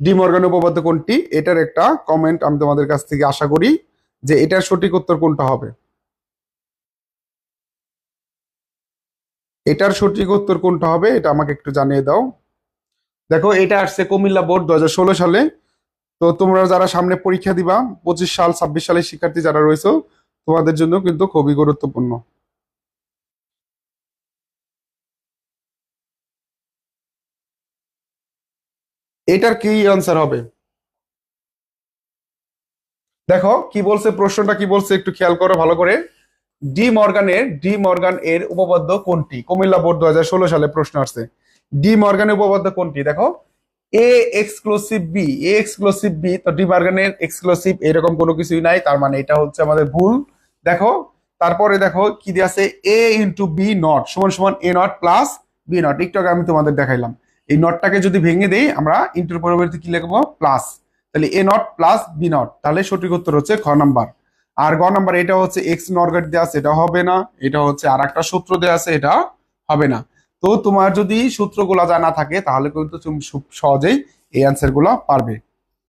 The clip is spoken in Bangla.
ডি মর্গান উপপাদ্য কোনটি? এটার একটা কমেন্ট আমি তোমাদের কাছ থেকে আশা করি যে এটার সঠিক উত্তর কোনটা হবে। এটার সঠিক উত্তর কোনটা হবে এটা আমাকে একটু জানিয়ে দাও। দেখো, এটা আসছে কুমিল্লা বোর্ড দু হাজার ষোলো সালে। তো তোমরা যারা সামনে পরীক্ষা দিবা, পঁচিশ সাল, ছাব্বিশ সালের শিক্ষার্থী যারা রয়েছে, তোমাদের জন্য কিন্তু খুবই গুরুত্বপূর্ণ। এটার কি আনসার হবে? দেখো, কি বলছে, প্রশ্নটা কি বলছে একটু খেয়াল করো ভালো করে। ডি মর্গানের, ডি মর্গান এর উপপাদ্য কোনটি? কুমিল্লা বোর্ড দু হাজার ষোলো সালে প্রশ্ন আসছে। ডি মর্গানের উপপাদ্য কোনটি? দেখো A exclusive B A exclusive B তো ডি মর্গানের এক্সক্লুসিভ এরকম কোনো কিছুই নাই, তার মানে এটা হচ্ছে আমাদের ভুল। দেখো, তারপরে দেখো, কি দিয়ে আছে? এ ইন্টু বি নট সমান সমান A not plus B not একটু আগে আমি তোমাদের দেখাইলাম। এই নটটাকে যদি ভেঙে দেই, আমরা ইন্টুর পরবর্তী কি লিখব? প্লাস তাহলে A not plus B not তাহলে সঠিক উত্তর হচ্ছে খ নাম্বার। আর গ নাম্বার, এটা হচ্ছে এক্স নরগেট দেওয়া আছে, এটা হবে না। এটা হচ্ছে আর একটা সূত্র দেওয়া আছে, এটা হবে না। তো তোমার যদি সূত্রগুলো জানা থাকে, তাহলে কিন্তু তুমি সহজেই এই অ্যান্সারগুলো পারবে।